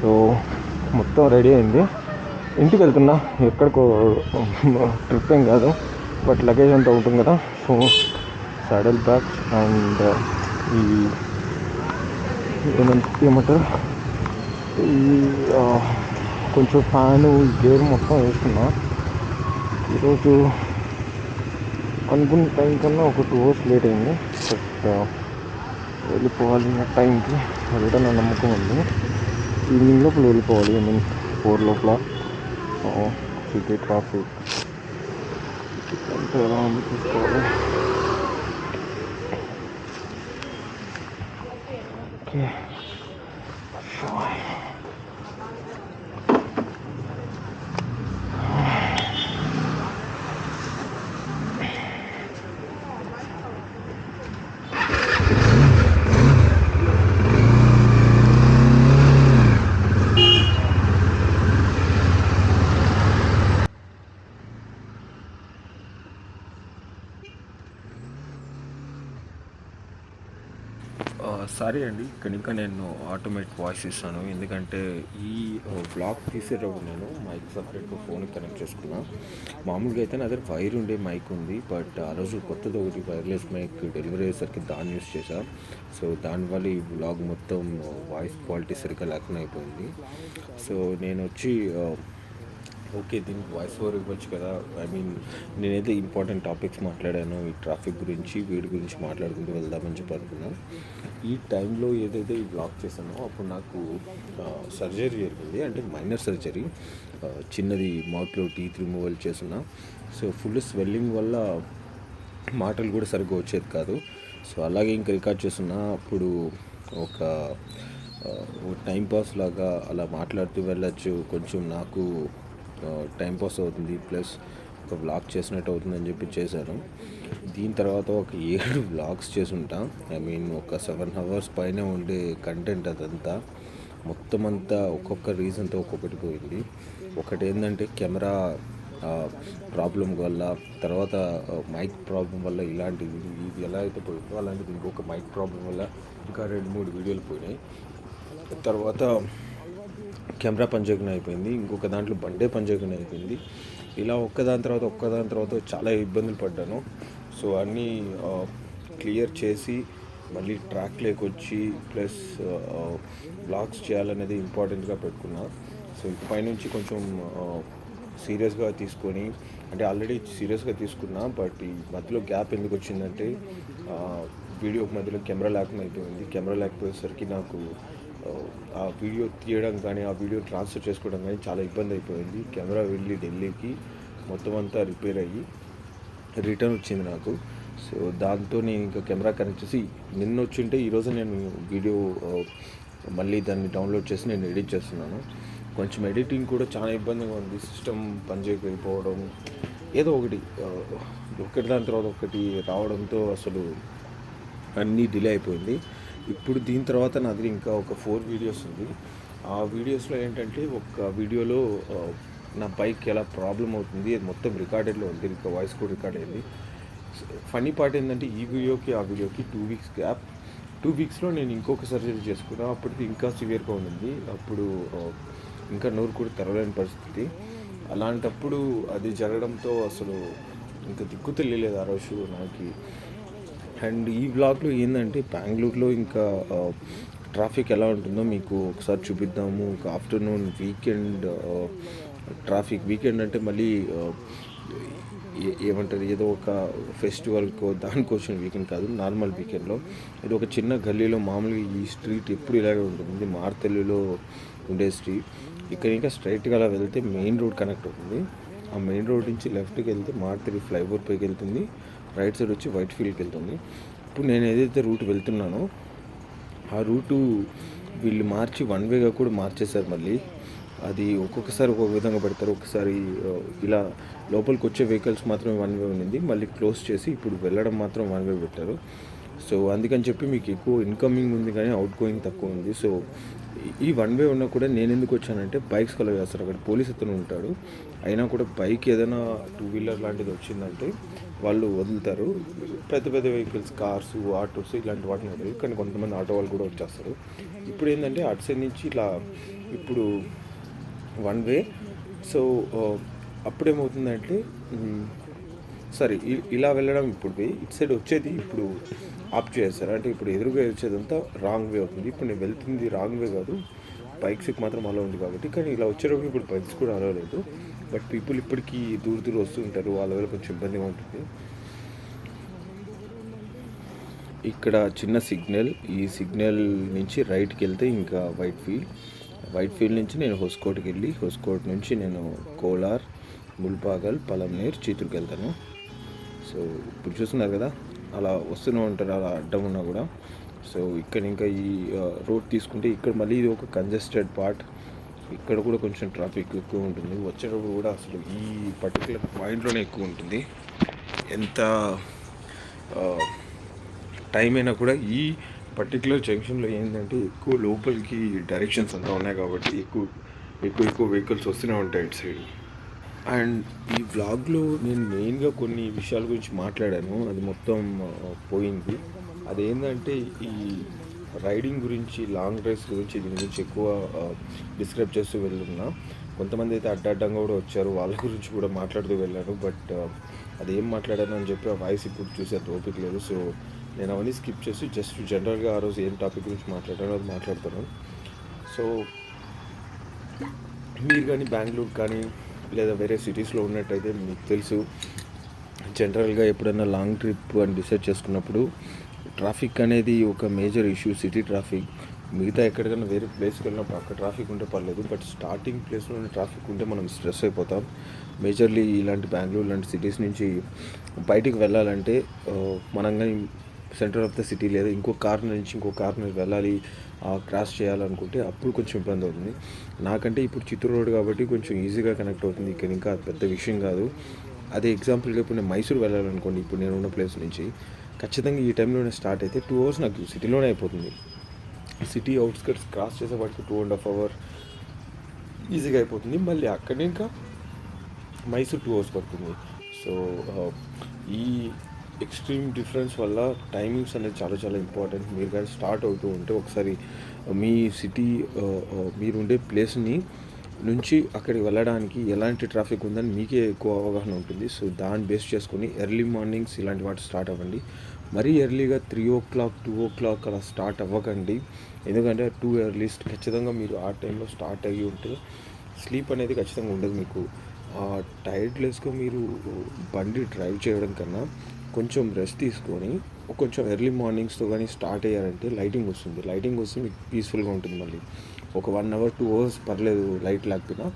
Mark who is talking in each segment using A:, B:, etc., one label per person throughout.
A: So మొత్తం ready అయింది. ఇంటికి వెళ్తున్నా. ఎక్కడికో ట్రిప్ ఏం కాదు. బట్ లగేజ్ అంతా ఉంటుంది కదా. సో సాడల్ బ్యాగ్ అండ్ ఈ ఏమంటారు? ఈ కొంచెం ఫ్యాను గేర్ మొత్తం వేస్తున్నా. ఈరోజు అనుకున్న టైం కన్నా ఒక టూ అవర్స్ లేట్ అయింది. బట్ వెళ్ళిపోవాలి టైంకి వెళ్ళడం నా నమ్మకం ఉంది ఈవినింగ్ లోపల వెళ్ళిపోవాలి ఐ మీన్ ఫోర్ లోపల సిటీ ట్రాఫిక్ అంతా ఎలా ఉంది చూసుకోవాలి ఓకే సారీ అండి. కనుక నేను ఆటోమేట్ వాయిస్ ఇస్తాను. ఎందుకంటే ఈ బ్లాక్ తీసేటప్పుడు నేను మైక్ సపరేట్గా ఫోన్ కనెక్ట్ చేసుకున్నా. మామూలుగా అయితే నా దగ్గర వైర్ ఉండే మైక్ ఉంది. బట్ ఆ రోజు కొత్తది ఒకటి వైర్లెస్ మైక్ డెలివరీ అయ్యేసరికి దాన్ని యూస్ చేశా. సో దానివల్ల ఈ బ్లాగ్ మొత్తం వాయిస్ క్వాలిటీ సరిగ్గా లేకుండా అయిపోయింది. సో నేను వచ్చి ఓకే దీనికి వాయిస్ ఓవర్ ఇవ్వచ్చు కదా. ఐ మీన్ నేనైతే ఇంపార్టెంట్ టాపిక్స్ మాట్లాడాను. ఈ ట్రాఫిక్ గురించి వీడి గురించి మాట్లాడుకుంటూ వెళ్దామని చెప్పి అనుకున్నాను. ఈ టైంలో ఏదైతే ఈ బ్లాక్ చేశానో అప్పుడు నాకు సర్జరీ జరిగింది. అంటే మైనర్ సర్జరీ చిన్నది మౌత్లో టీత్ రిమూవల్ చేస్తున్నా. సో ఫుల్ స్వెల్లింగ్ వల్ల మాటలు కూడా సరిగ్గా వచ్చేది కాదు. సో అలాగే ఇంకా రికార్డ్ చేస్తున్నా. అప్పుడు ఒక టైంపాస్ టైం పాస్ లాగా అలా మాట్లాడుతూ వెళ్ళచ్చు. కొంచెం నాకు టైం పాస్ అవుతుంది ప్లస్ ఒక బ్లాగ్ చేసినట్టు అవుతుందని చెప్పి చేశాను దీని తర్వాత ఒక ఏడు బ్లాగ్స్ చేసుంటా ఐ మీన్ ఒక సెవెన్ అవర్స్ పైన ఉండే కంటెంట్ అదంతా. మొత్తం అంతా ఒక్కొక్క రీజన్తో ఒక్కొక్కటి పోయింది. ఒకటి ఏంటంటే కెమెరా ప్రాబ్లం వల్ల తర్వాత మైక్ ప్రాబ్లం వల్ల ఇలాంటివి ఇది ఎలా అయితే పోయిందో అలాంటిది ఇంకొక మైక్ ప్రాబ్లం వల్ల ఇంకా రెండు మూడు వీడియోలు పోయినాయి. తర్వాత కెమెరా పనిచేయకుండా అయిపోయింది ఇంకొక దాంట్లో బండే పనిచేయకుండా అయిపోయింది. ఇలా ఒక్కదాని తర్వాత ఒక్కదాని తర్వాత చాలా ఇబ్బందులు పడ్డాను. సో అన్నీ క్లియర్ చేసి మళ్ళీ ట్రాక్ లేకొచ్చి ప్లస్ బ్లాగ్స్ చేయాలనేది ఇంపార్టెంట్గా పెట్టుకున్నా. సో పైనుంచి నుంచి కొంచెం సీరియస్గా తీసుకొని అంటే ఆల్రెడీ సీరియస్గా తీసుకున్నా బట్ ఈ మధ్యలో గ్యాప్ ఎందుకు వచ్చిందంటే వీడియో మధ్యలో కెమెరా లేకుండా అయిపోయింది. కెమెరా లేకపోయేసరికి నాకు ఆ, వీడియో తీయడం కానీ ఆ వీడియో ట్రాన్స్ఫర్ చేసుకోవడం కానీ చాలా ఇబ్బంది అయిపోయింది. కెమెరా వెళ్ళి ఢిల్లీకి మొత్తం అంతా రిపేర్ అయ్యి రిటర్న్ వచ్చింది నాకు. సో దాంతో నేను ఇంకా కెమెరా కనెక్ట్ చేసి నిన్న వచ్చింటే ఈరోజు నేను వీడియో మళ్ళీ దాన్ని డౌన్లోడ్ చేసి నేను ఎడిట్ చేస్తున్నాను. కొంచెం ఎడిటింగ్ కూడా చాలా ఇబ్బందిగా ఉంది. సిస్టమ్ పనిచేయకపోవడం ఏదో ఒకటి ఒకటి దాని తర్వాత ఒకటి రావడంతో అసలు అన్నీ డిలే అయిపోయింది. ఇప్పుడు దీని తర్వాత నా దగ్గర ఇంకా ఒక ఫోర్ వీడియోస్ ఉంది. ఆ వీడియోస్లో ఏంటంటే ఒక వీడియోలో నా బైక్ ఎలా ప్రాబ్లం అవుతుంది అది మొత్తం రికార్డెడ్లో ఉంది ఇంకా వాయిస్ కూడా రికార్డ్ అయింది ఫనీ పార్ట్ ఏంటంటే ఈ వీడియోకి ఆ వీడియోకి టూ వీక్స్ గ్యాప్. టూ వీక్స్లో నేను ఇంకొక సర్జరీ చేసుకున్నా అప్పటికి ఇంకా సివియర్గా ఉండింది. అప్పుడు ఇంకా నోరు కూడా తెరవలేని పరిస్థితి. అలాంటప్పుడు అది జరగడంతో అసలు ఇంకా దిక్కు తెలియలేదు ఆ రోజు నాకు. అండ్ ఈ బ్లాగ్లో ఏంటంటే బెంగళూరులో ఇంకా ట్రాఫిక్ ఎలా ఉంటుందో మీకు ఒకసారి చూపిద్దాము. ఒక ఆఫ్టర్నూన్ వీకెండ్ ట్రాఫిక్ వీకెండ్ అంటే మళ్ళీ ఏమంటారు ఏదో ఒక ఫెస్టివల్కో దానికోసం వీకెండ్ కాదు నార్మల్ వీకెండ్లో. ఇది ఒక చిన్న గల్లీలో మామూలుగా ఈ స్ట్రీట్ ఎప్పుడు ఇలాగే ఉంటుంది. మార్తెల్లిలో ఉండే స్ట్రీట్. ఇక్కడ ఇంకా స్ట్రైట్గా అలా వెళ్తే మెయిన్ రోడ్ కనెక్ట్ అవుతుంది. ఆ మెయిన్ రోడ్ నుంచి లెఫ్ట్కి వెళ్తే మార్తెల్లి ఫ్లైఓవర్ పైకి వెళ్తుంది. రైట్ సైడ్ వచ్చి వైట్ ఫీల్డ్కి వెళ్తుంది. ఇప్పుడు నేను ఏదైతే రూట్ వెళ్తున్నానో ఆ రూటు వీళ్ళు మార్చి వన్ వేగా కూడా మార్చేశారు మళ్ళీ. అది ఒక్కొక్కసారి ఒక్కొక్క విధంగా పెడతారు. ఒకసారి ఇలా లోపలికి వచ్చే వెహికల్స్ మాత్రం వన్ వే ఉండింది. మళ్ళీ క్లోజ్ చేసి ఇప్పుడు వెళ్ళడం మాత్రం వన్ వే పెట్టారు. సో అందుకని చెప్పి మీకు ఎక్కువ ఇన్కమింగ్ ఉంది కానీ అవుట్ గోయింగ్ తక్కువ ఉంది. సో ఈ- వన్ వే ఉన్నా కూడా నేను ఎందుకు వచ్చానంటే బైక్స్ కలవ చేస్తారు అక్కడ పోలీస్ అతను ఉంటాడు. అయినా కూడా బైక్ ఏదైనా టూ వీలర్ లాంటిది వచ్చిందంటే వాళ్ళు వదులుతారు. పెద్ద పెద్ద వెహికల్స్ కార్స్ ఆటోస్ ఇలాంటి వాటిని వదిలి కానీ కొంతమంది ఆటో వాళ్ళు కూడా వచ్చేస్తారు. ఇప్పుడు ఏంటంటే అటు సైడ్ నుంచి ఇలా ఇప్పుడు వన్ వే. సో అప్పుడేమవుతుందంటే సారీ సరే ఇ- ఇలా వెళ్ళడం ఇప్పుడు వే ఇటు సైడ్ వచ్చేది ఇప్పుడు ఆప్ చేస్తారు అంటే ఇప్పుడు ఎదురుగా వచ్చేదంతా రాంగ్ వే అవుతుంది. ఇప్పుడు నేను వెళ్తుంది రాంగ్ వే కాదు. బైక్స్కి మాత్రం అలా ఉంది కాబట్టి. కానీ ఇలా వచ్చేటప్పుడు ఇప్పుడు బైక్స్ కూడా అలా లేదు. బట్ పీపుల్ ఇప్పటికీ దూర దూరం వస్తుంటారు వాళ్ళ వల్ల కొంచెం ఇబ్బందిగా ఉంటుంది. ఇక్కడ చిన్న సిగ్నల్. ఈ సిగ్నల్ నుంచి రైట్కి వెళ్తే ఇంకా వైట్ ఫీల్డ్. వైట్ ఫీల్డ్ నుంచి నేను హోస్కోట్కి వెళ్ళి హోస్కోట్ నుంచి నేను కోలార్ ముల్పాగల్ పలంనీర్ చిత్తూరుకి వెళ్తాను. సో ఇప్పుడు చూస్తున్నారు కదా అలా వస్తూనే ఉంటారు అలా అడ్డం ఉన్నా కూడా. సో ఇక్కడ ఇంకా ఈ రోడ్ తీసుకుంటే ఇక్కడ మళ్ళీ ఇది ఒక కంజెస్టెడ్ పార్ట్ ఇక్కడ కూడా కొంచెం ట్రాఫిక్ ఎక్కువ ఉంటుంది. వచ్చేటప్పుడు కూడా అసలు ఈ పర్టికులర్ పాయింట్లోనే ఎక్కువ ఉంటుంది. ఎంత టైం అయినా కూడా ఈ పర్టికులర్ జంక్షన్లో ఏంటంటే ఎక్కువ లోపలికి డైరెక్షన్స్ అంతా ఉన్నాయి కాబట్టి ఎక్కువ ఎక్కువ ఎక్కువ వెహికల్స్ వస్తూనే ఉంటాయి ఇటు సైడ్ అండ్ ఈ బ్లాగ్లో నేను మెయిన్గా కొన్ని విషయాల గురించి మాట్లాడాను. అది మొత్తం పోయింది. అదేంటంటే ఈ రైడింగ్ గురించి లాంగ్ డ్రైవ్స్ గురించి దీని గురించి ఎక్కువ డిస్క్రైబ్ చేస్తూ వెళ్ళున్నా కొంతమంది అయితే అడ్డడ్డంగా కూడా వచ్చారు. వాళ్ళ గురించి కూడా మాట్లాడుతూ వెళ్ళాను. బట్ అది ఏం మాట్లాడాను అని చెప్పి ఆ వాయిస్ ఇప్పుడు చూసే ఓపిక లేదు. సో నేను అవన్నీ స్కిప్ చేసి జస్ట్ జనరల్గా ఆ రోజు ఏం టాపిక్ గురించి మాట్లాడానో అది మాట్లాడతాను సో మీరు కానీ బెంగళూరు కానీ లేదా వేరే సిటీస్లో ఉన్నట్టయితే మీకు తెలుసు జనరల్గా ఎప్పుడైనా లాంగ్ ట్రిప్ అని డిసైడ్ చేసుకున్నప్పుడు ట్రాఫిక్ అనేది ఒక మేజర్ ఇష్యూ సిటీ ట్రాఫిక్. మిగతా ఎక్కడికైనా వేరే ప్లేస్కి వెళ్ళినప్పుడు అక్కడ ట్రాఫిక్ ఉంటే పర్లేదు బట్ స్టార్టింగ్ ప్లేస్లోనే ట్రాఫిక్ ఉంటే మనం స్ట్రెస్ అయిపోతాం. మేజర్లీ ఇలాంటి బెంగళూరు లాంటి సిటీస్ నుంచి బయటికి వెళ్ళాలంటే మనం కానీ సెంటర్ ఆఫ్ ద సిటీ లేదా ఇంకో కార్నర్ నుంచి ఇంకో కార్నర్ వెళ్ళాలి క్రాస్ చేయాలనుకుంటే అప్పుడు కొంచెం ఇబ్బంది అవుతుంది. నాకంటే ఇప్పుడు చిత్తూరు రోడ్ కాబట్టి కొంచెం ఈజీగా కనెక్ట్ అవుతుంది. ఇక్కడ ఇంకా పెద్ద విషయం కాదు. అదే ఎగ్జాంపుల్గా ఇప్పుడు నేను మైసూర్ వెళ్ళాలనుకోండి ఇప్పుడు నేను ఉన్న ప్లేస్ నుంచి. ఖచ్చితంగా ఈ టైంలోనే స్టార్ట్ అయితే టూ అవర్స్ నాకు సిటీలోనే అయిపోతుంది. సిటీ అవుట్స్కట్స్ క్రాస్ చేసేవాటికి టూ అండ్ హాఫ్ అవర్ ఈజీగా అయిపోతుంది. మళ్ళీ అక్కడ ఇంకా మైసూర్ టూ అవర్స్ పడుతుంది. సో uh, ఈ ఎక్స్ట్రీమ్ డిఫరెన్స్ వల్ల టైమింగ్స్ అనేది చాలా చాలా ఇంపార్టెంట్ మీరు కానీ స్టార్ట్ అవుతూ ఉంటే ఒకసారి మీ సిటీ uh, uh, మీరు ఉండే ప్లేస్ని నుంచి అక్కడికి వెళ్ళడానికి ఎలాంటి ట్రాఫిక్ ఉందని మీకే ఎక్కువ అవగాహన ఉంటుంది. సో దాన్ని బేస్ చేసుకొని ఎర్లీ మార్నింగ్స్ ఇలాంటి వాటి స్టార్ట్ అవ్వండి. మరీ ఎర్లీగా three o'clock two o'clock అలా స్టార్ట్ అవ్వకండి. ఎందుకంటే టూ ఎర్లీస్ట్ ఖచ్చితంగా మీరు ఆ టైంలో స్టార్ట్ అయ్యి ఉంటే స్లీప్ అనేది ఖచ్చితంగా ఉండదు మీకు. టైర్డ్లెస్గా మీరు బండి డ్రైవ్ చేయడం కన్నా కొంచెం రెస్ట్ తీసుకొని కొంచెం ఎర్లీ మార్నింగ్స్తో కానీ స్టార్ట్ అయ్యారంటే లైటింగ్ వస్తుంది. లైటింగ్ వస్తే మీకు పీస్ఫుల్గా ఉంటుంది మళ్ళీ. ఒక వన్ అవర్ టూ అవర్స్ పర్లేదు లైట్ లేకపోయినా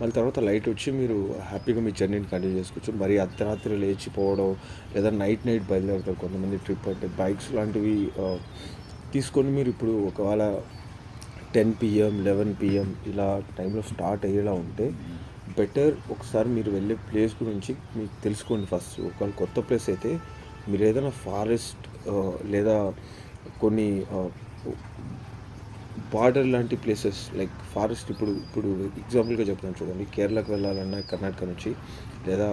A: మళ్ళీ తర్వాత లైట్ వచ్చి మీరు హ్యాపీగా మీ జర్నీని కంటిన్యూ చేసుకోవచ్చు. మరి అర్ధరాత్రి లేచిపోవడం లేదా నైట్ నైట్ బయలుదేరుతారు కొంతమంది ట్రిప్ అంటే బైక్స్ లాంటివి తీసుకొని మీరు ఇప్పుడు ఒకవేళ టెన్ పిఎం లెవెన్ పిఎం ఇలా టైంలో స్టార్ట్ అయ్యేలా ఉంటే బెటర్ ఒకసారి మీరు వెళ్ళే ప్లేస్ గురించి మీకు తెలుసుకోండి ఫస్ట్ ఒకవేళ కొత్త ప్లేస్ అయితే మీరు ఏదైనా ఫారెస్ట్ లేదా కొన్ని బార్డర్ లాంటి ప్లేసెస్ లైక్ ఫారెస్ట్ ఇప్పుడు ఇప్పుడు ఎగ్జాంపుల్గా చెప్తాను చూడండి. కేరళకు వెళ్ళాలన్నా కర్ణాటక నుంచి లేదా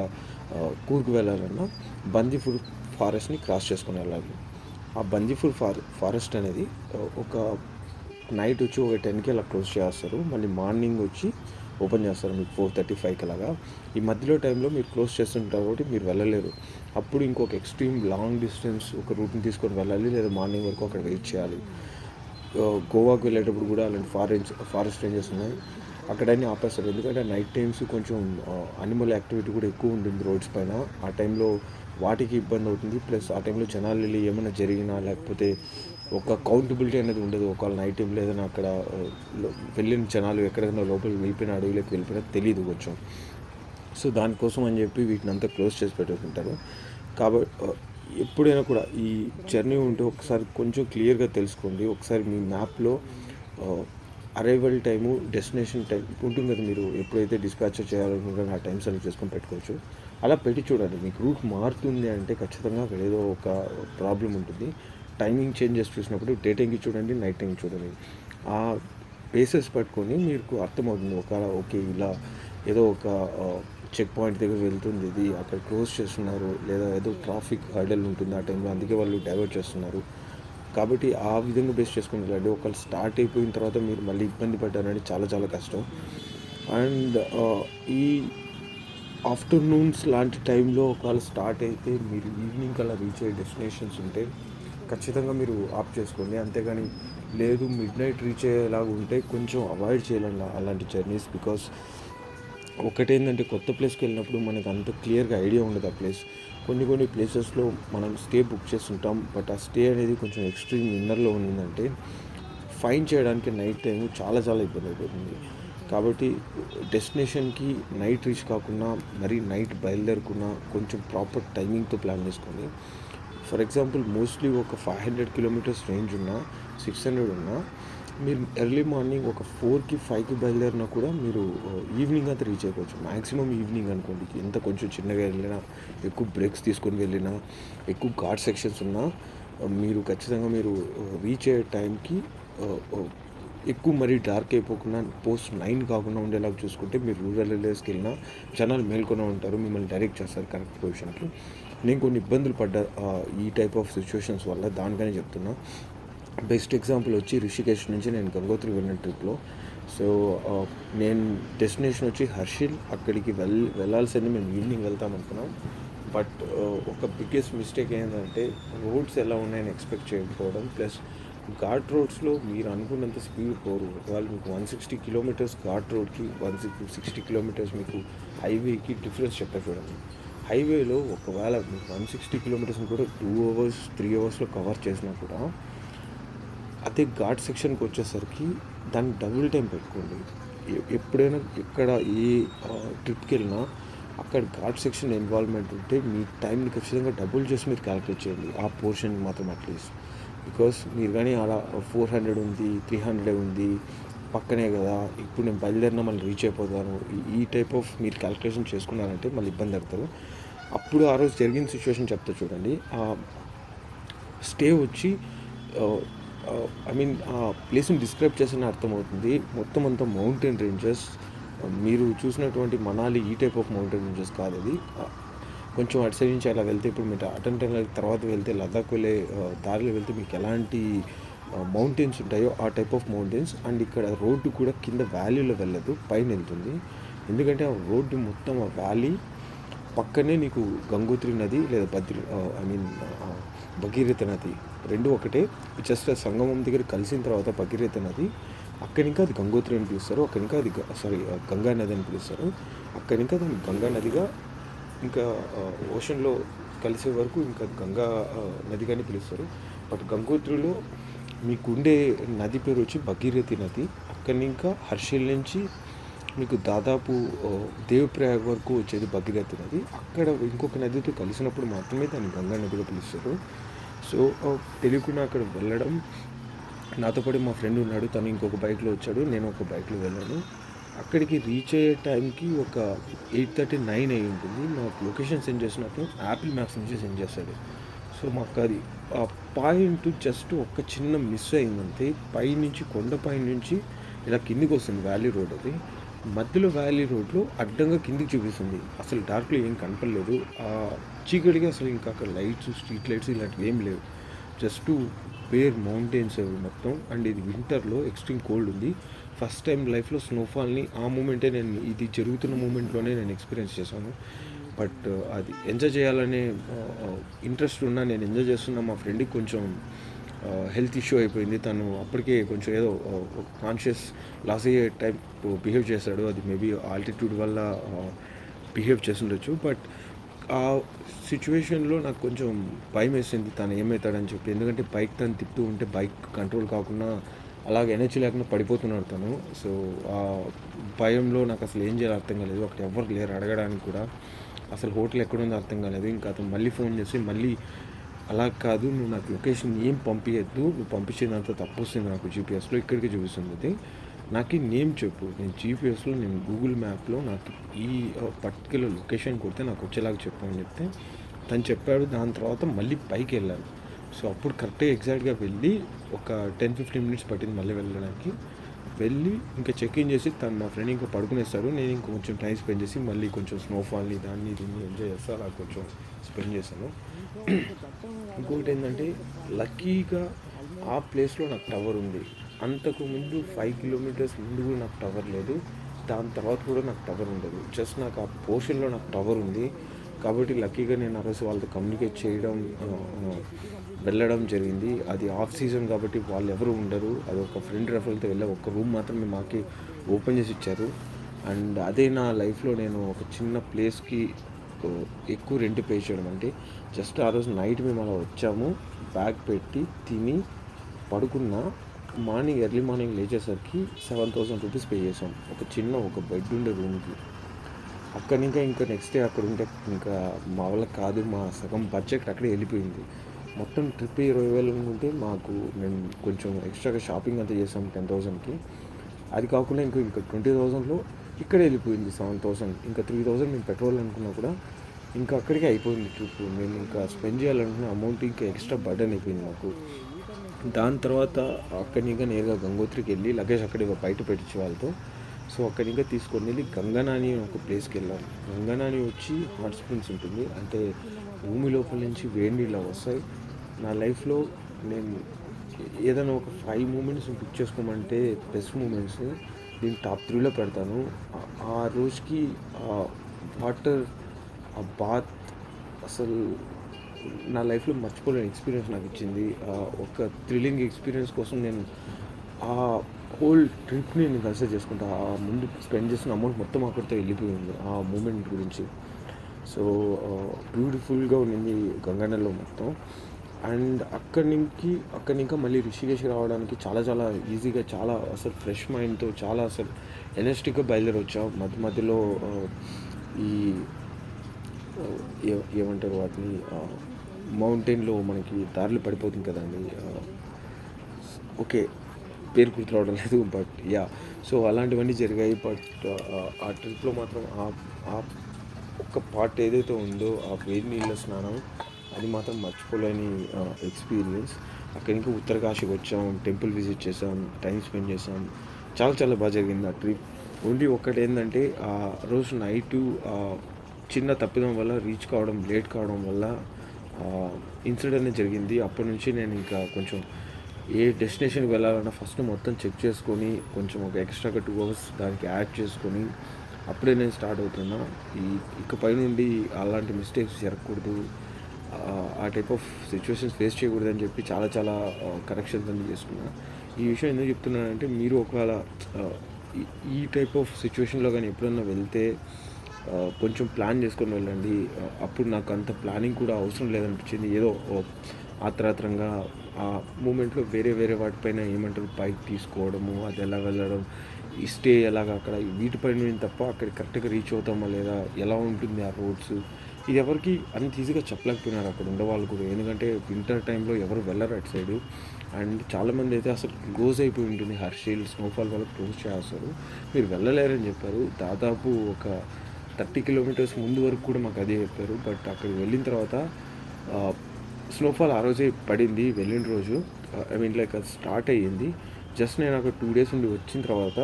A: కూర్కు కూర్గ్ వెళ్ళాలన్నా బందీపూర్ ఫారెస్ట్ని క్రాస్ చేసుకుని వెళ్ళాలి ఆ బందీపూర్ ఫార్ ఫారెస్ట్ అనేది ఒక నైట్ వచ్చి ఒక టెన్కి అలా క్లోజ్ చేస్తారు. మళ్ళీ మార్నింగ్ వచ్చి ఓపెన్ చేస్తారు. మీకు ఫోర్ థర్టీ ఫైవ్కి అలాగా. ఈ మధ్యలో టైంలో మీరు క్లోజ్ చేస్తుంటారు కాబట్టి మీరు వెళ్ళలేరు. అప్పుడు ఇంకొక ఎక్స్ట్రీమ్ లాంగ్ డిస్టెన్స్ ఒక రూట్ని తీసుకొని వెళ్ళాలి లేదా మార్నింగ్ వరకు అక్కడ వెయిట్ చేయాలి. గోవాకు వెళ్ళేటప్పుడు కూడా అలాంటి ఫారెస్ట్ ఫారెస్ట్ రేంజెస్ ఉన్నాయి. అక్కడన్నీ ఆపేస్తారు. ఎందుకంటే నైట్ టైమ్స్ కొంచెం అనిమల్ యాక్టివిటీ కూడా ఎక్కువ ఉంటుంది రోడ్స్ పైన. ఆ టైంలో వాటికి ఇబ్బంది అవుతుంది. ప్లస్ ఆ టైంలో జనాలు వెళ్ళి ఏమైనా జరిగినా లేకపోతే ఒక కౌంటబిలిటీ అనేది ఉండదు. ఒకవేళ నైట్ టైంలో ఏదైనా అక్కడ వెళ్ళిన జనాలు ఎక్కడైనా లోపల వెళ్ళిపోయిన అడవిలోకి వెళ్ళిపోయినా తెలియదు కొంచెం. సో దానికోసం అని చెప్పి వీటిని అంతా క్లోజ్ చేసి పెట్టుకుంటారు కాబట్టి ఎప్పుడైనా కూడా ఈ జర్నీ ఉంటే ఒకసారి కొంచెం క్లియర్గా తెలుసుకోండి. ఒకసారి మీ మ్యాప్లో అరైవల్ టైము డెస్టినేషన్ టైం ఉంటుంది కదా మీరు ఎప్పుడైతే డిస్పాచ్ చేయాలనుకుంటారో ఆ టైమ్స్ అన్ని చేసుకొని పెట్టుకోవచ్చు. అలా పెట్టి చూడండి. మీకు రూట్ మారుతుంది అంటే ఖచ్చితంగా అక్కడ ఏదో ఒక ప్రాబ్లం ఉంటుంది. టైమింగ్ చేంజెస్ చూసినప్పుడు డే టైంకి చూడండి నైట్ టైంకి చూడండి. ఆ బేసెస్ పట్టుకొని మీకు అర్థమవుతుంది. ఒక ఓకే ఇలా ఏదో ఒక చెక్ పాయింట్ దగ్గర వెళ్తుంది. ఇది అక్కడ క్లోజ్ చేస్తున్నారు. లేదా ఏదో ట్రాఫిక్ హర్డల్ ఉంటుంది ఆ టైంలో. అందుకే వాళ్ళు డైవర్ట్ చేస్తున్నారు. కాబట్టి ఆ విధంగా బేస్ చేసుకుని వెళ్ళండి ఒకళ్ళు స్టార్ట్ అయిపోయిన తర్వాత మీరు మళ్ళీ ఇబ్బంది పడ్డారంటే చాలా చాలా కష్టం. అండ్ ఈ ఆఫ్టర్నూన్స్ లాంటి టైంలో ఒకవేళ స్టార్ట్ అయితే మీరు ఈవినింగ్ అలా రీచ్ అయ్యే డెస్టినేషన్స్ ఉంటే ఖచ్చితంగా మీరు ఆప్ చేసుకోండి. అంతేగాని లేదు మిడ్ నైట్ రీచ్ అయ్యేలాగా ఉంటే కొంచెం అవాయిడ్ చేయాలండి అలాంటి జర్నీస్. బికాస్ ఒకటేంటంటే కొత్త ప్లేస్కి వెళ్ళినప్పుడు మనకు అంత క్లియర్గా ఐడియా ఉండదు ఆ ప్లేస్. కొన్ని కొన్ని ప్లేసెస్లో మనం స్టే బుక్ చేస్తుంటాం బట్ ఆ స్టే అనేది కొంచెం ఎక్స్ట్రీమ్ ఇన్నర్లో ఉన్నిందంటే ఫైన్ చేయడానికి నైట్ టైం చాలా చాలా ఇబ్బంది అయిపోతుంది. కాబట్టి డెస్టినేషన్కి నైట్ రీచ్ కాకుండా మరీ నైట్ బయలుదేరకుండా కొంచెం ప్రాపర్ టైమింగ్తో ప్లాన్ చేసుకొని ఫర్ ఎగ్జాంపుల్ మోస్ట్లీ ఒక ఫైవ్ హండ్రెడ్ కిలోమీటర్స్ రేంజ్ ఉన్నా సిక్స్ హండ్రెడ్ ఉన్నా మీరు ఎర్లీ మార్నింగ్ ఒక ఫోర్కి ఫైవ్కి బయలుదేరినా కూడా మీరు ఈవినింగ్ అంతా రీచ్ అయిపోవచ్చు. మ్యాక్సిమం ఈవినింగ్ అనుకోండి. ఎంత కొంచెం చిన్నగా వెళ్ళినా ఎక్కువ బ్రేక్స్ తీసుకొని వెళ్ళినా ఎక్కువ ఘాట్ సెక్షన్స్ ఉన్నా మీరు ఖచ్చితంగా మీరు రీచ్ అయ్యే టైంకి ఎక్కువ మరీ డార్క్ అయిపోకుండా పోస్ట్ నైన్ కాకుండా ఉండేలాగా చూసుకుంటే మీరు రూరల్ ఏరియాస్కి వెళ్ళినా జనాలు మేల్కొని ఉంటారు. మిమ్మల్ని డైరెక్ట్ చేస్తారు కరెక్ట్ పొజిషన్కి నేను కొన్ని ఇబ్బందులు పడ్డా ఈ టైప్ ఆఫ్ సిచ్యువేషన్స్ వల్ల దానికనే చెప్తున్నా. బెస్ట్ ఎగ్జాంపుల్ వచ్చి రిషికేష్ నుంచి నేను గంగోత్రి వెళ్ళిన ట్రిప్లో. సో నేను డెస్టినేషన్ వచ్చి హర్షిల్ అక్కడికి వెళ్ వెళ్ళాల్సింది మేము ఈవినింగ్ వెళ్తాం అనుకున్నాం. బట్ ఒక బిగ్గెస్ట్ మిస్టేక్ ఏంటంటే రోడ్స్ ఎలా ఉన్నాయని ఎక్స్పెక్ట్ చేయకపోవడం. ప్లస్ ఘాట్ రోడ్స్లో మీరు అనుకున్నంత స్పీడ్ పోరు. వాళ్ళు మీకు వన్ సిక్స్టీ కిలోమీటర్స్ ఘాట్ రోడ్కి వన్ సిక్స్టీ కిలోమీటర్స్ మీకు హైవేకి డిఫరెన్స్ చెప్తా చూడండి హైవేలో ఒకవేళ మీకు వన్ సిక్స్టీ కిలోమీటర్స్ని కూడా టూ అవర్స్ త్రీ అవర్స్లో కవర్ చేసినా కూడా అదే ఘాట్ సెక్షన్కి వచ్చేసరికి దాన్ని డబుల్ టైం పెట్టుకోండి. ఎప్పుడైనా ఎక్కడ ఏ ట్రిప్కి వెళ్ళినా అక్కడ ఘాట్ సెక్షన్ ఇన్వాల్వ్మెంట్ ఉంటే మీ టైంని ఖచ్చితంగా డబుల్ చేసి మీరు క్యాలిక్యులేట్ చేయండి. ఆ పోర్షన్ మాత్రం అట్లీస్ట్. బికాస్ మీరు కానీ అలా ఫోర్ హండ్రెడ్ ఉంది త్రీ హండ్రెడ్ ఉంది పక్కనే కదా ఇప్పుడు నేను బయలుదేరినా మళ్ళీ రీచ్ అయిపోతాను. ఈ- టైప్ ఆఫ్ మీరు క్యాలిక్యులేషన్ చేసుకున్నారంటే మళ్ళీ ఇబ్బంది పడతారు అప్పుడు ఆ రోజు జరిగిన సిచ్యువేషన్ చెప్తా చూడండి. ఆ స్టే వచ్చి Uh, ఐ మీన్ ఆ ప్లేస్ని డిస్క్రైబ్ చేసిన అర్థమవుతుంది. మొత్తం అంతా మౌంటైన్ రేంజెస్ uh, మీరు చూసినటువంటి మనాలి ఈ టైప్ ఆఫ్ మౌంటైన్ రేంజెస్ కాదు అది. Uh, కొంచెం అటు సైడ్ నుంచి అలా వెళ్తే ఇప్పుడు మీరు అటెండ్ తర్వాత వెళ్తే లదాఖ్ వెళ్ళే దారిలో వెళ్తే మీకు ఎలాంటి మౌంటైన్స్ ఉంటాయో ఆ టైప్ ఆఫ్ మౌంటైన్స్ అండ్ ఇక్కడ రోడ్డు కూడా కింద వ్యాలీలో వెళ్ళదు. పైన వెళ్తుంది. ఎందుకంటే ఆ రోడ్డు మొత్తం ఆ వ్యాలీ పక్కనే నీకు గంగోత్రి నది లేదా బద్రి ఐ మీన్ భగీరథ నది. రెండు ఒకటే. జస్ట్ సంగమం దగ్గర కలిసిన తర్వాత భగీరథ నది అక్కడి ఇంకా అది గంగోత్రి అని పిలుస్తారు. అక్కడి ఇంకా అది సారీ గంగా నది అని పిలుస్తారు. అక్కడి ఇంకా దాన్ని గంగా నదిగా ఇంకా ఓషన్లో కలిసే వరకు ఇంకా గంగా నదిగానే పిలుస్తారు. బట్ గంగోత్రిలో మీకుండే నది పేరు వచ్చి భగీరథి నది. అక్కడి ఇంకా హర్షిల్ నుంచి మీకు దాదాపు దేవప్రయాగ వరకు వచ్చేది భగీరథి నది. అక్కడ ఇంకొక నదితో కలిసినప్పుడు మాత్రమే దాన్ని గంగా నదిగా పిలుస్తారు. సో తెలియకుండా అక్కడ వెళ్ళడం. నాతో పాటు మా ఫ్రెండ్ ఉన్నాడు తను ఇంకొక బైక్లో వచ్చాడు నేను ఒక బైక్లో వెళ్ళాను. అక్కడికి రీచ్ అయ్యే టైంకి ఒక ఎయిట్ థర్టీ నైన్ అయి ఉంటుంది. నాకు లొకేషన్ సెండ్ చేసినప్పుడు యాపిల్ మ్యాప్స్ నుంచి సెండ్ చేశాడు సో మాకు అది ఆ పాయింట్ జస్ట్ ఒక చిన్న మిస్ అయిందంతే. పై నుంచి కొండపై నుంచి ఇలా కిందికి వస్తుంది వ్యాలీ రోడ్ అది. మధ్యలో వ్యాలీ రోడ్లో అడ్డంగా కిందికి చూపిస్తుంది. అసలు డార్క్లో ఏం కనపడలేదు. ఆ చీకటిగా అసలు ఇంకా అక్కడ లైట్స్ స్ట్రీట్ లైట్స్ ఇలాంటివి ఏం లేవు. జస్ట్ పేర్ మౌంటైన్స్ అవి మొత్తం. అండ్ ఇది వింటర్లో ఎక్స్ట్రీమ్ కోల్డ్ ఉంది. ఫస్ట్ టైం లైఫ్లో స్నోఫాల్ని ఆ మూమెంటే నేను ఇది జరుగుతున్న మూమెంట్లోనే నేను ఎక్స్పీరియన్స్ చేశాను. బట్ uh, అది ఎంజాయ్ చేయాలనే uh, uh, ఇంట్రెస్ట్ ఉన్నా నేను ఎంజాయ్ చేస్తున్నా. మా ఫ్రెండ్కి కొంచెం హెల్త్ ఇష్యూ అయిపోయింది. తను అప్పటికే కొంచెం ఏదో కాన్షియస్ లాస్ అయ్యే టైప్ బిహేవ్ చేశాడు. అది మేబీ ఆల్టిట్యూడ్ వల్ల బిహేవ్ చేస్తుండొచ్చు బట్ ఆ సిచ్యువేషన్లో నాకు కొంచెం భయం వేసింది తను ఏమవుతాడని చెప్పి. ఎందుకంటే బైక్ తను తిప్పుతూ ఉంటే బైక్ కంట్రోల్ కాకుండా అలాగే ఎనర్జీ లేకుండా పడిపోతున్నాడు తను. సో ఆ భయంలో నాకు అసలు ఏం చేయాలో అర్థం కాలేదు. అక్కడ ఎవరు లేరు అడగడానికి కూడా. అసలు హోటల్ ఎక్కడుందో అర్థం కాలేదు. ఇంకా అతను మళ్ళీ ఫోన్ చేసి మళ్ళీ అలా కాదు నువ్వు నాకు లొకేషన్ ఏం పంపించద్దు నువ్వు పంపించేదంతా తప్పు వస్తుంది నాకు జీపీఎస్లో. ఇక్కడికి చూపిస్తుంది అది. నాకు నేమ్ చెప్పు. నేను జీపీఎస్లో నేను గూగుల్ మ్యాప్లో నాకు ఈ పర్టికులర్ లొకేషన్ కొడితే నాకు వచ్చేలాగా చెప్పు అని చెప్తే తను చెప్పాడు. దాని తర్వాత మళ్ళీ పైకి వెళ్ళాను సో అప్పుడు కరెక్ట్గా ఎగ్జాక్ట్గా వెళ్ళి ఒక టెన్ ఫిఫ్టీన్ మినిట్స్ పట్టింది మళ్ళీ వెళ్ళడానికి. వెళ్ళి ఇంకా చెక్ ఇన్ చేసి తను మా ఫ్రెండ్ ఇంకా పడుకునేస్తారు. నేను ఇంకొంచెం టైం స్పెండ్ చేసి మళ్ళీ కొంచెం స్నోఫాల్ని దాన్ని దీన్ని ఎంజాయ్ చేస్తా అలా కొంచెం స్పెండ్ చేశాను. ఇంకొకటి ఏంటంటే లక్కీగా ఆ ప్లేస్లో నాకు టవర్ ఉంది. అంతకు ముందు ఫైవ్ కిలోమీటర్స్ ముందు కూడా నాకు టవర్ లేదు. దాని తర్వాత కూడా నాకు టవర్ ఉండదు. జస్ట్ నాకు ఆ పోర్షన్లో నాకు టవర్ ఉంది. కాబట్టి లక్కీగా నేను ఆ రోజు వాళ్ళతో కమ్యూనికేట్ చేయడం వెళ్ళడం జరిగింది. అది ఆఫ్ సీజన్ కాబట్టి వాళ్ళు ఎవరు ఉండరు. అది ఒక ఫ్రెండ్ రెఫరల్తో వెళ్ళే ఒక రూమ్ మాత్రమే మాకి ఓపెన్ చేసి ఇచ్చారు. అండ్ అదే నా లైఫ్లో నేను ఒక చిన్న ప్లేస్కి ఎక్కువ రెంట్ పే చేయడం అంటే జస్ట్ ఆ రోజు నైట్ మేము అలా వచ్చాము. బ్యాగ్ పెట్టి తిని పడుకున్నా. మార్నింగ్ ఎర్లీ మార్నింగ్ లేచేసరికి సెవెన్ థౌసండ్ రూపీస్ పే చేసాం ఒక చిన్న ఒక బెడ్ ఉండే రూమ్కి. అక్కడ ఇంకా ఇంకా నెక్స్ట్ డే అక్కడ ఉంటే ఇంకా మా వాళ్ళకి కాదు మా సగం బడ్జెట్ అక్కడే వెళ్ళిపోయింది. మొత్తం ట్రిప్ ఇరవై వేలు అనుకుంటే మాకు మేము కొంచెం ఎక్స్ట్రాగా షాపింగ్ అంతా చేసాం టెన్ థౌసండ్కి. అది కాకుండా ఇంకా ఇంకా ట్వంటీ థౌసండ్లో ఇక్కడే వెళ్ళిపోయింది సెవెన్ థౌసండ్. ఇంకా త్రీ థౌసండ్ మేము పెట్రోల్ అనుకున్నా కూడా ఇంకా అక్కడికే అయిపోయింది ట్రిప్. మేము ఇంకా స్పెండ్ చేయాలనుకున్న అమౌంట్ ఇంకా ఎక్స్ట్రా బర్డన్ అయిపోయింది మాకు. దాని తర్వాత అక్కడి ఇంకా నేరుగా గంగోత్రికి వెళ్ళి లగేజ్ అక్కడ బయట పెట్టించి వాళ్ళతో. సో అక్కడి ఇంకా తీసుకొని వెళ్ళి గంగనాని ఒక ప్లేస్కి వెళ్ళాం. గంగనాని వచ్చి హాట్ స్ప్రింగ్స్ ఉంటుంది. అంటే భూమి లోపల నుంచి వేడి నీళ్ళు వస్తాయి. నా లైఫ్లో నేను ఏదైనా ఒక ఫైవ్ మూమెంట్స్ బుక్ చేసుకోమంటే బెస్ట్ మూమెంట్స్ నేను టాప్ త్రీలో పెడతాను. ఆ- ఆ రోజుకి ఆ వాటర్ ఆ బాత్ అసలు నా లైఫ్లో మర్చిపోలేని ఎక్స్పీరియన్స్ నాకు ఇచ్చింది. ఒక థ్రిల్లింగ్ ఎక్స్పీరియన్స్ కోసం నేను ఆ హోల్ ట్రిప్ని నేను కన్సిడర్ చేసుకుంటా. ఆ ముందు స్పెండ్ చేసిన అమౌంట్ మొత్తం అక్కడితో వెళ్ళిపోయింది ఆ మూమెంట్ గురించి. సో బ్యూటిఫుల్గా ఉండింది గంగన్నలో మొత్తం. అండ్ అక్కడి నుంచి అక్కడి ఇంకా మళ్ళీ రిషికేష్ రావడానికి చాలా చాలా ఈజీగా చాలా అసలు ఫ్రెష్ మైండ్తో చాలా అసలు ఎనర్జెటిక్గా బయలుదేరి మధ్య మధ్యలో ఈ ఏ- ఏమంటారు వాటిని మౌంటైన్లో మనకి దారులు పడిపోతుంది కదండి ఓకే పేరు గుర్తు రావడం లేదు బట్ యా సో అలాంటివన్నీ జరిగాయి బట్ ఆ ట్రిప్లో మాత్రం ఆ ఆ ఒక్క పార్ట్ ఏదైతే ఉందో ఆ వేడి నీళ్ళ స్నానం అది మాత్రం మర్చిపోలేని ఎక్స్పీరియన్స్. అక్కడి నుంచి ఉత్తరకాశీకి వచ్చాం టెంపుల్ విజిట్ చేసాం టైం స్పెండ్ చేసాం చాలా చాలా బాగా జరిగింది ఆ ట్రిప్. ఓన్లీ ఒక్కటి ఏంటంటే ఆ రోజు నైటు చిన్న తప్పిదం వల్ల రీచ్ కావడం లేట్ కావడం వల్ల ఇన్సిడెంట్ జరిగింది. అప్పటి నుంచి నేను ఇంకా కొంచెం ఏ డెస్టినేషన్కి వెళ్ళాలన్నా ఫస్ట్ మొత్తం చెక్ చేసుకొని కొంచెం ఒక ఎక్స్ట్రాగా టూ అవర్స్ దానికి యాడ్ చేసుకొని అప్పుడే నేను స్టార్ట్ అవుతున్నా. ఈ ఇకపై నుండి అలాంటి మిస్టేక్స్ జరగకూడదు. ఆ, టైప్ ఆఫ్ సిచ్యువేషన్స్ ఫేస్ చేయకూడదు అని చెప్పి చాలా చాలా కరెక్షన్స్ అన్ని చేసుకున్నా. ఈ విషయం ఎందుకు చెప్తున్నానంటే మీరు ఒకవేళ ఈ- టైప్ ఆఫ్ సిచ్యువేషన్లో కానీ ఎప్పుడన్నా వెళ్తే కొంచెం ప్లాన్ చేసుకొని వెళ్ళండి. అప్పుడు నాకు అంత ప్లానింగ్ కూడా అవసరం లేదనిపించింది. ఏదో ఆత్రాత్రంగా ఆ మూమెంట్లో వేరే వేరే వాటిపైన ఏమంటారు బైక్ తీసుకోవడము అది ఎలా వెళ్ళడం ఈ స్టే ఎలాగ అక్కడ వీటిపైన తప్ప అక్కడ కరెక్ట్గా రీచ్ అవుతామా లేదా ఎలా ఉంటుంది ఆ రోడ్స్ ఇది ఎవరికి అంత ఈజీగా చెప్పలేకపోయినారు అక్కడ ఉండేవాళ్ళు కూడా. ఎందుకంటే వింటర్ టైంలో ఎవరు వెళ్ళరు అటు సైడ్ అండ్ చాలామంది అయితే అసలు క్లోజ్ అయిపోయి ఉంటుంది. హర్షీల్ స్నోఫాల్ వల్ల క్లోజ్ చేస్తారు. మీరు వెళ్ళలేరని చెప్పారు. దాదాపు ఒక థర్టీ కిలోమీటర్స్ ముందు వరకు కూడా మాకు అదే చెప్పారు. బట్ అక్కడికి వెళ్ళిన తర్వాత స్నోఫాల్ ఆ రోజే పడింది వెళ్ళిన రోజు. ఐ మీన్ లైక్ అది స్టార్ట్ అయ్యింది. జస్ట్ నేను అక్కడ టూ డేస్ నుండి వచ్చిన తర్వాత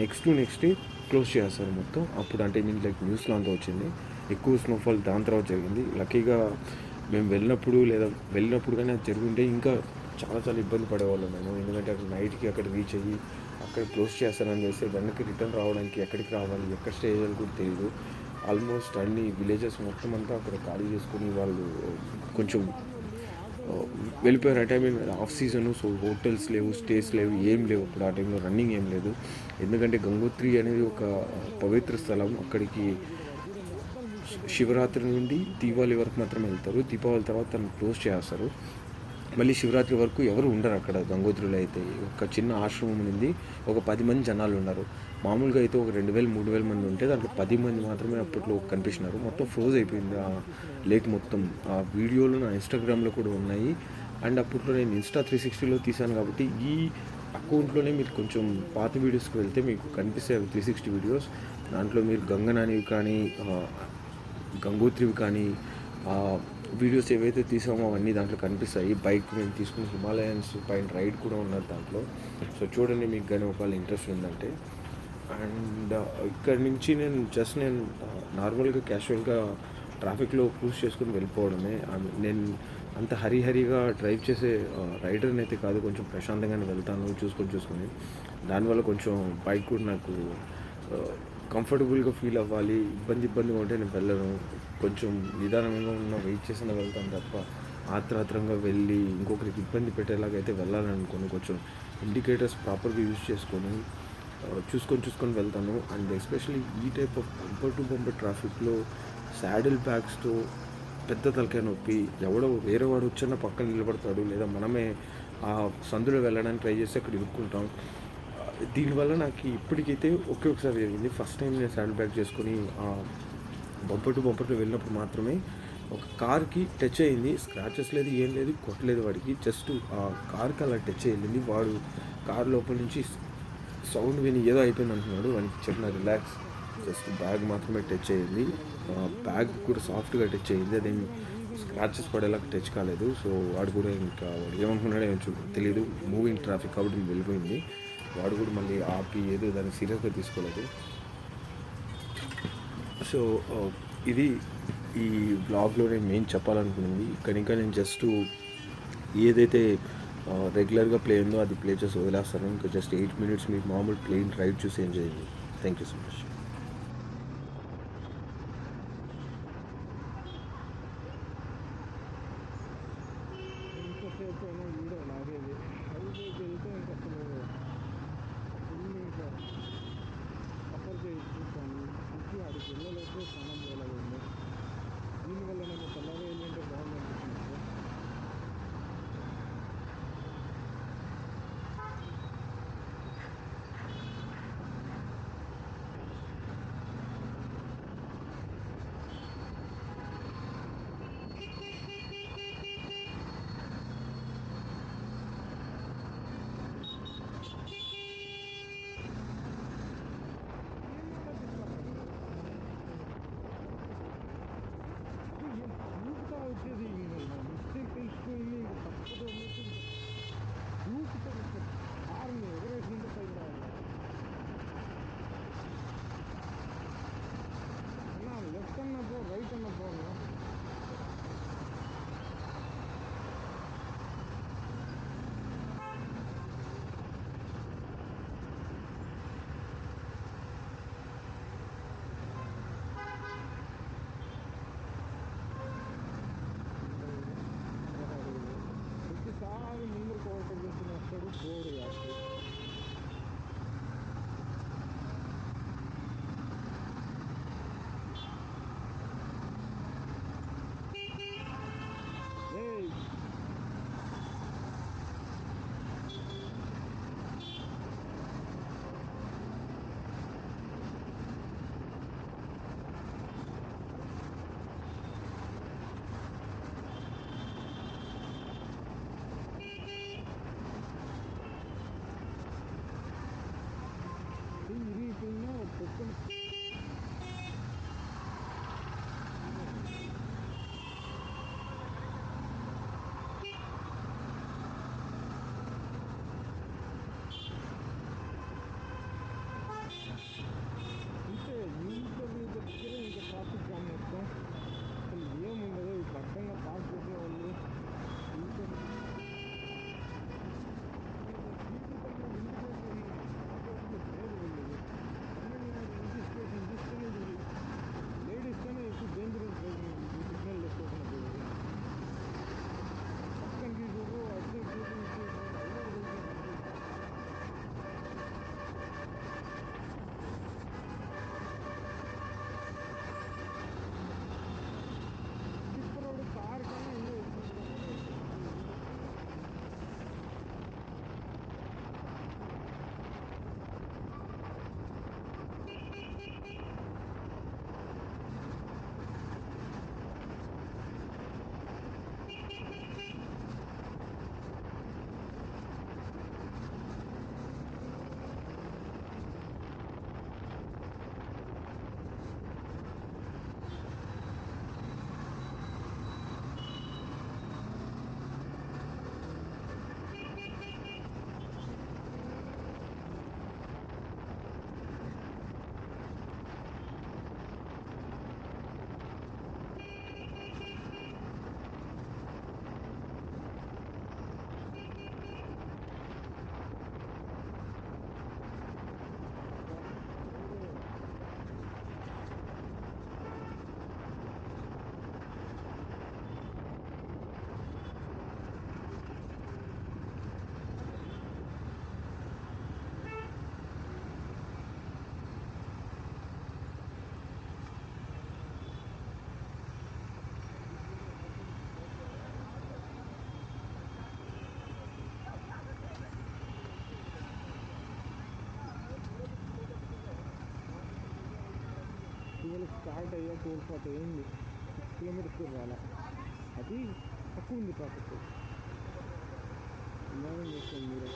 A: next to next day close చేస్తారు మొత్తం. అప్పుడు అంటే నేను లైక్ న్యూస్లో అంతా వచ్చింది. ఎక్కువ స్నోఫాల్ దాని తర్వాత జరిగింది. లక్కీగా మేము వెళ్ళినప్పుడు లేదా వెళ్ళినప్పుడు కానీ అది జరుగుంటే ఇంకా చాలా చాలా ఇబ్బంది పడేవాళ్ళం మేము. ఎందుకంటే అక్కడ నైట్కి అక్కడ రీచ్ అయ్యి అక్కడ క్లోజ్ చేస్తానని చేస్తే వెనక్కి రిటర్న్ రావడానికి ఎక్కడికి రావాలి ఎక్కడ స్టే చేయాలి కూడా తెలియదు ఆల్మోస్ట్ అన్ని విలేజెస్ మొత్తం అంతా అక్కడ ఖాళీ చేసుకుని వాళ్ళు కొంచెం వెళ్ళిపోయారు. ఆ time off season so hotels లేవు స్టేస్ లేవు ఏం లేవు అప్పుడు ఆ టైంలో రన్నింగ్ ఏం లేదు. ఎందుకంటే గంగోత్రి అనేది ఒక పవిత్ర స్థలం. అక్కడికి శివరాత్రి నుండి దీపావళి వరకు మాత్రమే వెళ్తారు. దీపావళి తర్వాత తను క్లోజ్ చేస్తారు. మళ్ళీ శివరాత్రి వరకు ఎవరు ఉండరు అక్కడ గంగోత్రిలో అయితే. ఒక చిన్న ఆశ్రమం ఉంది ఒక పది మంది జనాలు ఉన్నారు. మామూలుగా అయితే ఒక రెండు వేలు మూడు వేల మంది ఉంటే దాంట్లో పది మంది మాత్రమే అప్పట్లో కనిపిస్తున్నారు మొత్తం ఫ్రోజ్ అయిపోయింది ఆ లేక్ మొత్తం. ఆ వీడియోలు నా ఇన్స్టాగ్రామ్లో కూడా ఉన్నాయి. అండ్ అప్పట్లో నేను ఇన్స్టా త్రీ సిక్స్టీలో తీశాను కాబట్టి ఈ అకౌంట్లోనే మీరు కొంచెం పాత వీడియోస్కి వెళ్తే మీకు కనిపిస్తాయి త్రీ సిక్స్టీ వీడియోస్. దాంట్లో మీరు గంగనానివి కానీ గంగోత్రివి కానీ వీడియోస్ ఏవైతే తీసామో అవన్నీ దాంట్లో కనిపిస్తాయి. బైక్ మేము తీసుకున్న హిమాలయన్స్ పైన రైడ్ కూడా ఉన్నారు దాంట్లో. సో చూడండి మీకు కానీ ఒకవేళ ఇంట్రెస్ట్ ఉందంటే. అండ్ ఇక్కడ నుంచి నేను జస్ట్ నేను నార్మల్గా క్యాషువల్గా ట్రాఫిక్లో క్రూజ్ చేసుకుని వెళ్ళిపోవడమే. నేను అంత హరి హరిగా డ్రైవ్ చేసే రైడర్ని అయితే కాదు కొంచెం ప్రశాంతంగానే వెళ్తాను చూసుకొని చూసుకొని. దానివల్ల కొంచెం బైక్ కూడా నాకు కంఫర్టబుల్గా ఫీల్ అవ్వాలి. ఇబ్బంది ఇబ్బందిగా ఉంటే నేను వెళ్ళను. కొంచెం నిదానంగా ఉన్న వెయిట్ చేసిన వెళ్తాను తప్ప ఆత్రాత్రంగా వెళ్ళి ఇంకొకరికి ఇబ్బంది పెట్టేలాగా అయితే వెళ్ళాలని అనుకోను కొంచెం ఇండికేటర్స్ ప్రాపర్గా యూజ్ చేసుకొని చూసుకొని చూసుకొని వెళ్తాను. అండ్ ఎస్పెషల్లీ ఈ type of bumper to bumper ట్రాఫిక్లో శాడిల్ బ్యాగ్స్తో పెద్ద తలకాయ నొప్పి ఎవడో వేరే వాడు వచ్చిన పక్కన నిలబడతాడు లేదా మనమే ఆ సందులో వెళ్ళడానికి ట్రై చేసి అక్కడ ఇరుక్కుంటాం. దీనివల్ల నాకు ఇప్పటికైతే ఒకే ఒకసారి జరిగింది. ఫస్ట్ టైం నేను శాడిల్ బ్యాగ్ చేసుకొని బంపర్ టు వెళ్ళినప్పుడు మాత్రమే ఒక కార్కి టచ్ అయింది. స్క్రాచెస్ లేదు ఏం లేదు కొట్టలేదు వాడికి. జస్ట్ ఆ కార్కి అలా టచ్ అయ్యింది వాడు కార్ లోపల నుంచి సౌండ్ విని ఏదో అయిపోయింది అంటున్నాడు. వానికి చెప్పిన రిలాక్స్. జస్ట్ బ్యాగ్ మాత్రమే టచ్ అయ్యింది బ్యాగ్ కూడా సాఫ్ట్గా టచ్ అయ్యింది అదేమి స్క్రాచెస్ పడేలా టచ్ కాలేదు. సో వాడు కూడా ఇంకా వాడు ఏమనుకున్నాడో ఏమో తెలియదు మూవింగ్ ట్రాఫిక్ కాబట్టి వెళ్ళిపోయింది. వాడు కూడా మళ్ళీ ఆపి ఏదో దాన్ని సీరియస్గా తీసుకోలేదు. సో ఇది ఈ బ్లాగ్లో నేను మెయిన్ చెప్పాలనుకున్నది కనుక నేను జస్ట్ ఏదైతే రెగ్యులర్గా ప్లే ఉందో అది ప్లే చేసి వదిలేస్తాను. ఇంకా జస్ట్ ఎయిట్ మినిట్స్ మీకు మామూలు ప్లేన్ రైడ్ చూసి ఎంజాయ్ చేయండి. Thank you so much
B: start అయ్యా ట్వెల్వ్ ఫార్టీ అయింది. సిక్స్ కిలోమీటర్స్ కూడా రాలా. అది తక్కువ ఉంది ట్రాఫిక్ ఇమాజిన్ చేసుకోండి మీరు?